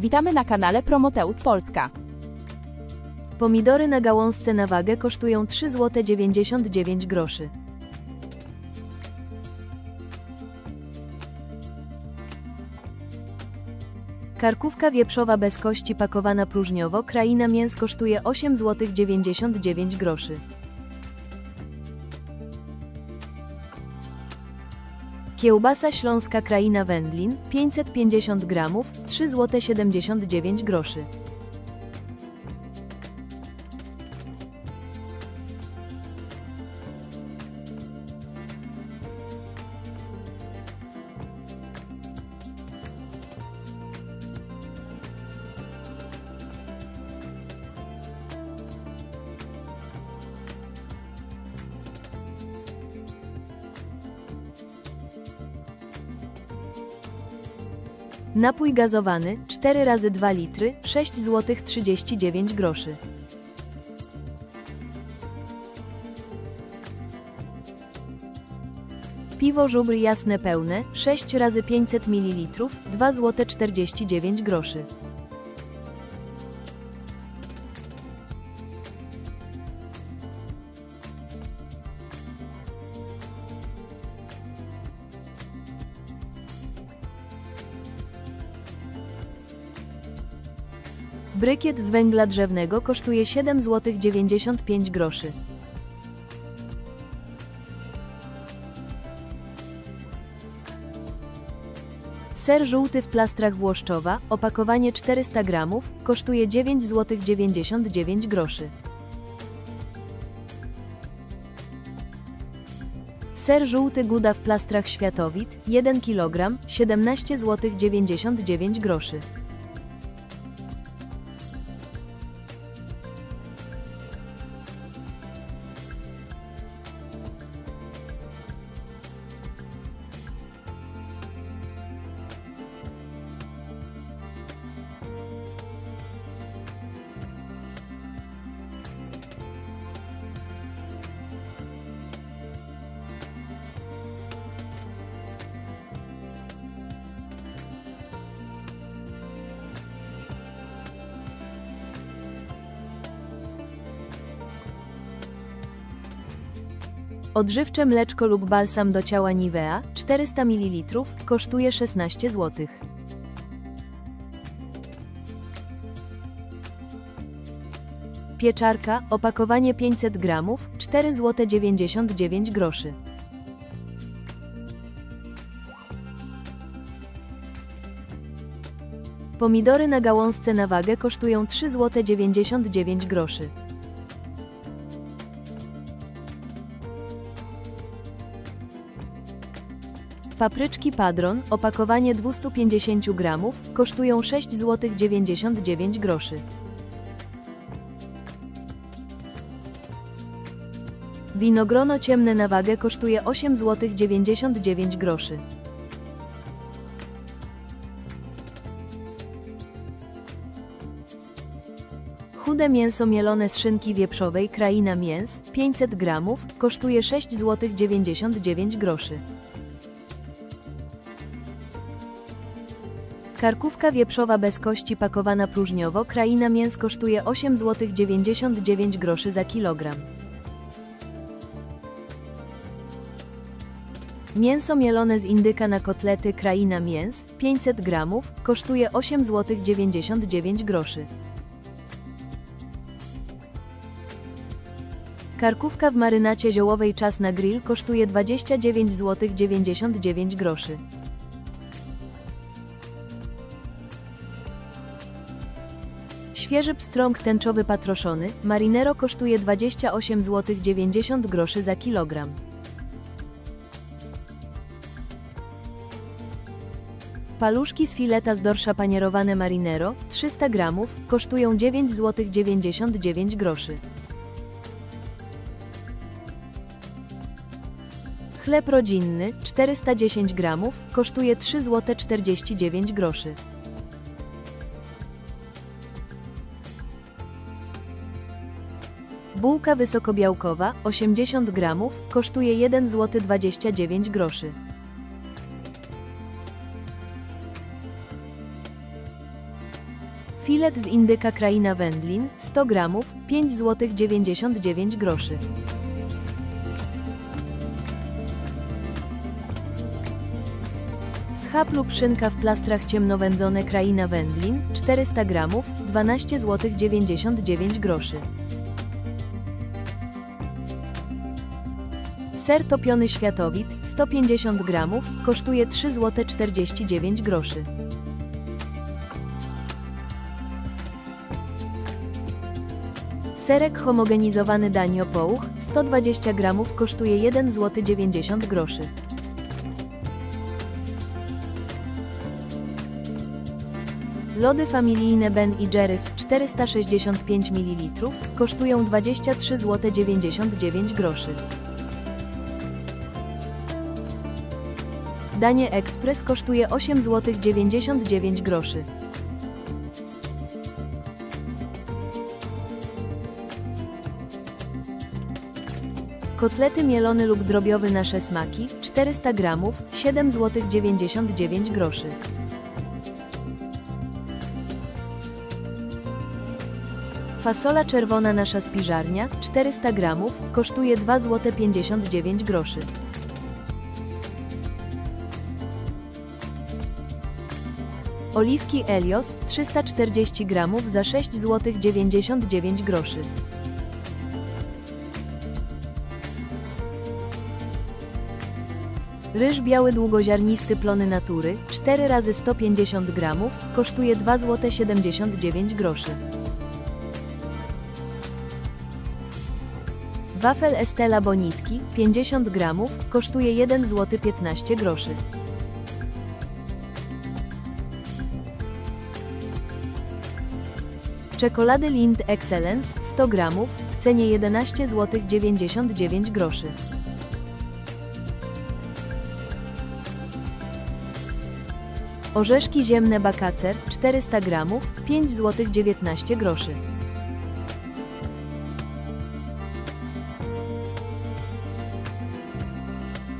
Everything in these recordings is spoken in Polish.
Witamy na kanale Promoteus Polska. Pomidory na gałązce na wagę kosztują 3 zł 99 groszy. Karkówka wieprzowa bez kości pakowana próżniowo, kraina mięs kosztuje 8 zł Kiełbasa śląska kraina wędlin 550 gramów 3 zł 79 groszy. Napój gazowany 4 razy 2 litry 6 zł 39 groszy. Piwo żubr jasne pełne 6 razy 500 ml 2 zł 49 groszy. Brykiet z węgla drzewnego kosztuje 7 zł 95 groszy. Ser żółty w plastrach Włoszczowa, opakowanie 400 gramów, kosztuje 9 zł 99 groszy. Ser żółty Guda w plastrach Światowit, 1 kg, 17 zł 99 groszy. Odżywcze mleczko lub balsam do ciała Nivea 400 ml kosztuje 16 zł. Pieczarka, opakowanie 500 gramów 4 zł 99 groszy. Pomidory na gałązce na wagę kosztują 3 zł 99 groszy. Papryczki Padron, opakowanie 250 gramów, kosztują 6 zł 99 groszy. Winogrono ciemne na wagę kosztuje 8 zł 99 groszy. Chude mięso mielone z szynki wieprzowej Kraina Mięs 500 gramów kosztuje 6 zł 99 groszy. Karkówka wieprzowa bez kości pakowana próżniowo Kraina Mięs kosztuje 8 zł 99 groszy za kilogram. Mięso mielone z indyka na kotlety Kraina Mięs 500 gramów kosztuje 8 zł 99 groszy. Karkówka w marynacie ziołowej czas na grill kosztuje 29 zł 99 groszy. Świeży pstrąg tęczowy patroszony, marinero kosztuje 28 zł 90 groszy za kilogram. Paluszki z fileta z dorsza panierowane marinero 300 gramów kosztują 9 zł 99 groszy. Chleb rodzinny 410 gramów kosztuje 3 zł 49 groszy. Bułka wysokobiałkowa 80 gramów kosztuje 1 zł 29 groszy. Filet z indyka kraina wędlin 100 gramów 5 zł 99 groszy. Schab lub szynka w plastrach ciemnowędzone kraina wędlin 400 gramów 12 zł 99 groszy. Ser topiony światowit 150 gramów kosztuje 3 zł 49 groszy. Serek homogenizowany Danio Połuch 120 gramów kosztuje 1 zł 90 groszy. Lody familijne Ben i Jerry's 465 ml kosztują 23 zł 99 groszy. Danie Express kosztuje 8 zł 99 groszy. Kotlety mielone lub drobiowe nasze smaki 400 gramów 7 zł 99 groszy. Fasola czerwona nasza spiżarnia 400 gramów kosztuje 2 zł 59 groszy. Oliwki Elios 340 gramów za 6 zł 99 groszy. Ryż biały długoziarnisty plony natury 4 razy 150 gramów kosztuje 2 zł 79 groszy. Wafel Estela Bonitki 50 gramów kosztuje 1 zł 15 groszy. Czekolady Lind Excellence 100 gramów w cenie 11 zł 99 groszy. Orzeszki ziemne Bakacer 400 gramów 5 zł 19 groszy.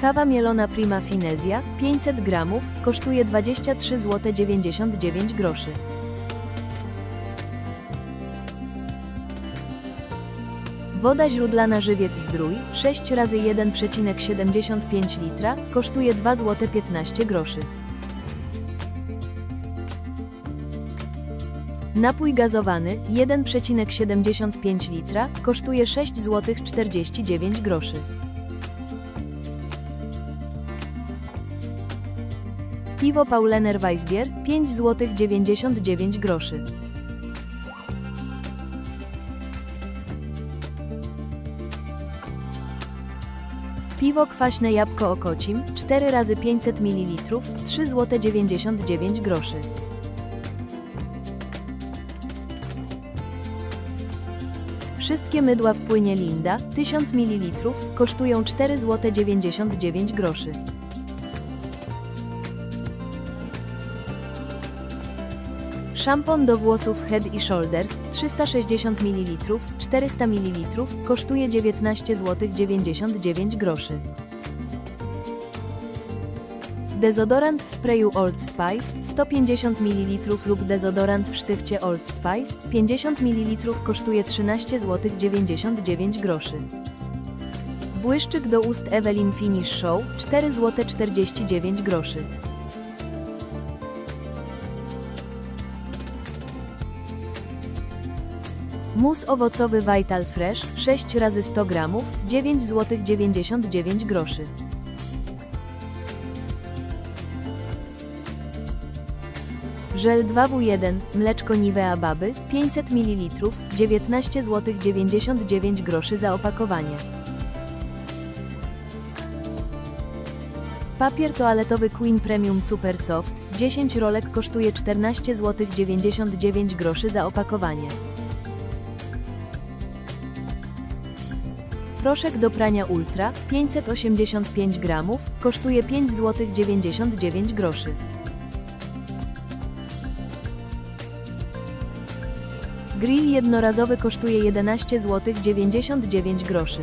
Kawa mielona Prima Finezja 500 gramów kosztuje 23 zł 99 groszy. Woda źródlana Żywiec Zdrój 6 razy 1,75 litra kosztuje 2 zł 15 groszy. Napój gazowany 1,75 litra kosztuje 6 zł 49 groszy. Piwo Paulener Weissbier 5 zł 99 groszy. Piwo kwaśne jabłko okocim 4 razy 500 ml 3 zł 99 groszy. Wszystkie mydła w płynie Linda 1000 ml kosztują 4 zł 99 groszy. Szampon do włosów Head i Shoulders 360 ml 400 ml kosztuje 19 zł 99 groszy. Dezodorant w sprayu Old Spice 150 ml lub dezodorant w sztychcie Old Spice 50 ml kosztuje 13 zł 99 groszy. Błyszczyk do ust Evelyn Finish Show 4 zł 49 groszy. Mus owocowy Vital Fresh 6 razy 100 gramów 9 zł 99 groszy. Żel 2W1 mleczko Nivea Baby 500 ml 19 zł 99 groszy za opakowanie. Papier toaletowy Queen Premium Super Soft 10 rolek kosztuje 14 zł 99 groszy za opakowanie. Proszek do prania Ultra 585 gramów kosztuje 5 zł 99 groszy. Grill jednorazowy kosztuje 11 zł 99 groszy.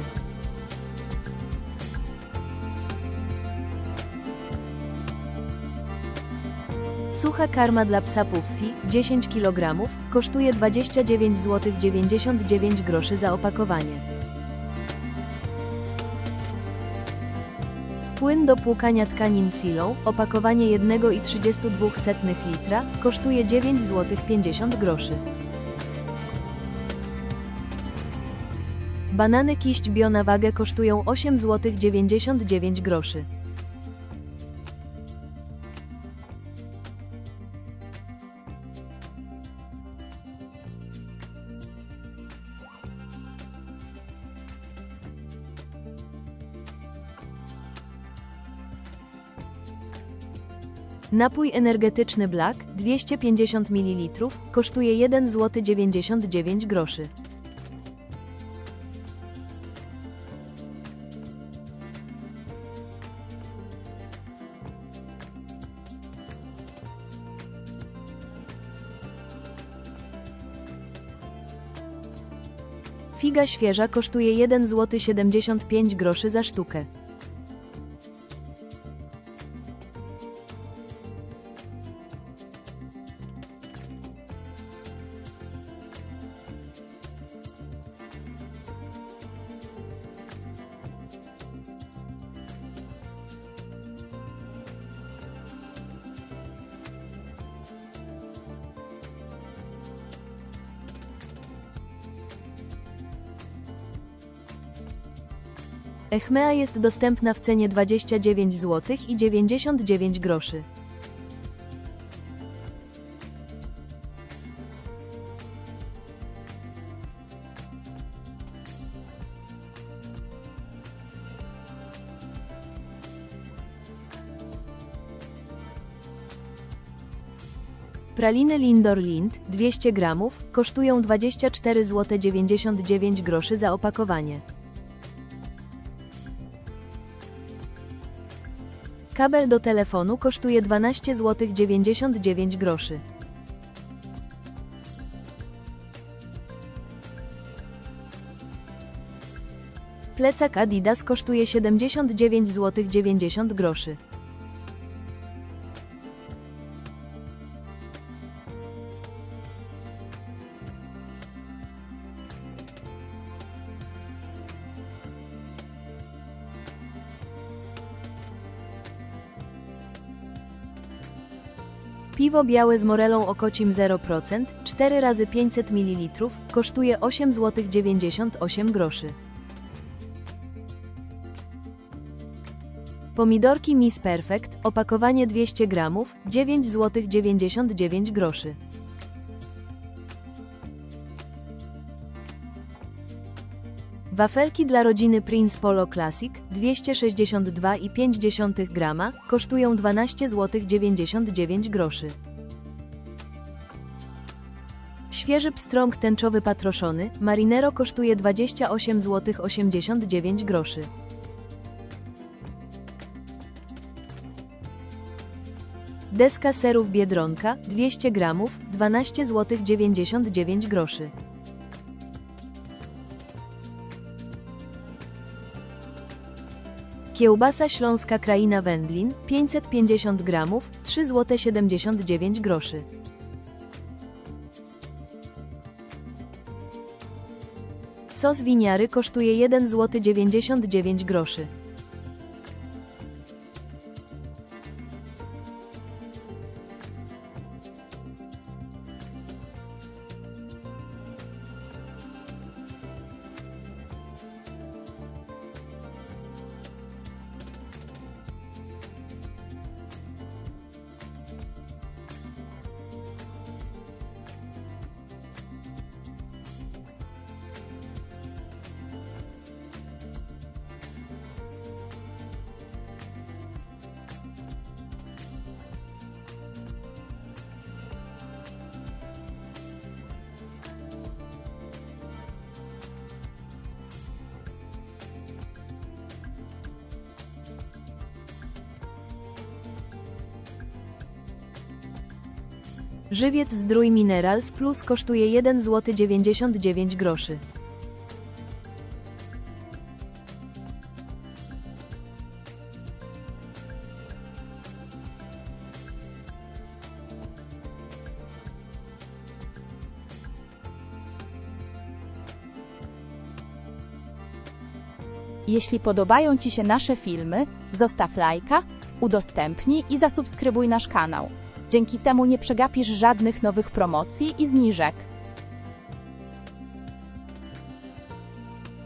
Sucha karma dla psa Puffy 10 kg kosztuje 29 zł 99 groszy za opakowanie. Płyn do płukania tkanin Silą, opakowanie 1,32 litra, kosztuje 9 zł 50 groszy. Banany kiść bio na wagę kosztują 8 zł 99 groszy. Napój energetyczny Black 250 ml kosztuje 1 zł 99 groszy. Figa świeża kosztuje 1 zł 75 groszy za sztukę. Echmea jest dostępna w cenie 29 zł i 99 groszy. Praliny Lindor Lind 200 gramów kosztują 24 zł 99 groszy za opakowanie. Kabel do telefonu kosztuje 12 zł 99 groszy. Plecak Adidas kosztuje 79 zł 90 groszy. Piwo białe z morelą okocim 0%, 4 razy 500 ml, kosztuje 8 zł 98 groszy. Pomidorki Miss Perfect, opakowanie 200 gramów, 9 zł 99 groszy. Wafelki dla rodziny Prince Polo Classic 262,5 grama kosztują 12 zł 99 groszy. Świeży pstrąg tęczowy patroszony Marinero kosztuje 28 zł 89 groszy. Deska serów Biedronka 200 gramów 12 zł 99 groszy. Kiełbasa śląska kraina wędlin 550 gramów 3 zł 79 groszy. Sos winiary kosztuje 1 zł 99 groszy. Żywiec Zdrój Minerals Plus kosztuje 1 ,99 zł 99 groszy. Jeśli podobają Ci się nasze filmy, zostaw lajka, udostępnij i zasubskrybuj nasz kanał. Dzięki temu nie przegapisz żadnych nowych promocji i zniżek.